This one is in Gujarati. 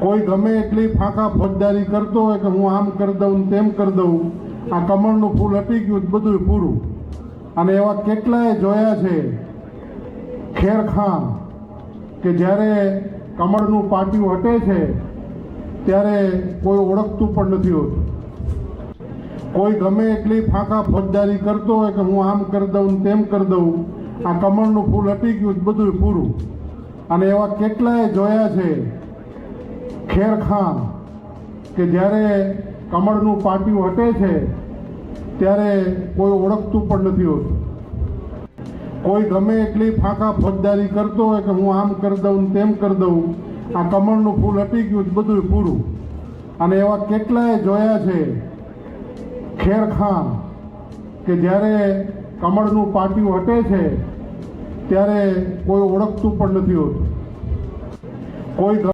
કોઈ ગમે એટલી ફાંકા ફોજદારી કરતો હોય કે હું આમ કરી દઉં તેમ કરી દઉં, આ કમળનું ફૂલ હટી ગયું બધું પૂરું. અને એવા કેટલાય જોયા છે ખેરખાં કે જ્યારે કમળનું પાટિયું હટે છે, ત્યારે કોઈ ઓળખતું પણ નથી હોતું. કોઈ ગમે એટલી ફાંકા ફોજદારી કરતો હોય કે હું આમ કરી દઉં તેમ કરી દઉં, આ કમળનું ફૂલ હટી ગયું બધું પૂરું. અને એવા કેટલાય જોયા છે ખેરખાં કે જ્યારે કમળનું પાટિયું હટે છે, ત્યારે કોઈ ઓળખતું પણ નથી હોતું. કોઈ ગમે એટલી ફાંકા ફોજદારી કરતો હોય કે હું આમ કરી દઉં તેમ કરી દઉં, આ કમળનું ફૂલ હટી ગયું બધું પૂરું. અને એવા કેટલાય જોયા છે ખેરખાન કે જ્યારે કમળનું પાટિયું હટે છે, ત્યારે કોઈ ઓળખતું પણ નથી હોતું. કોઈ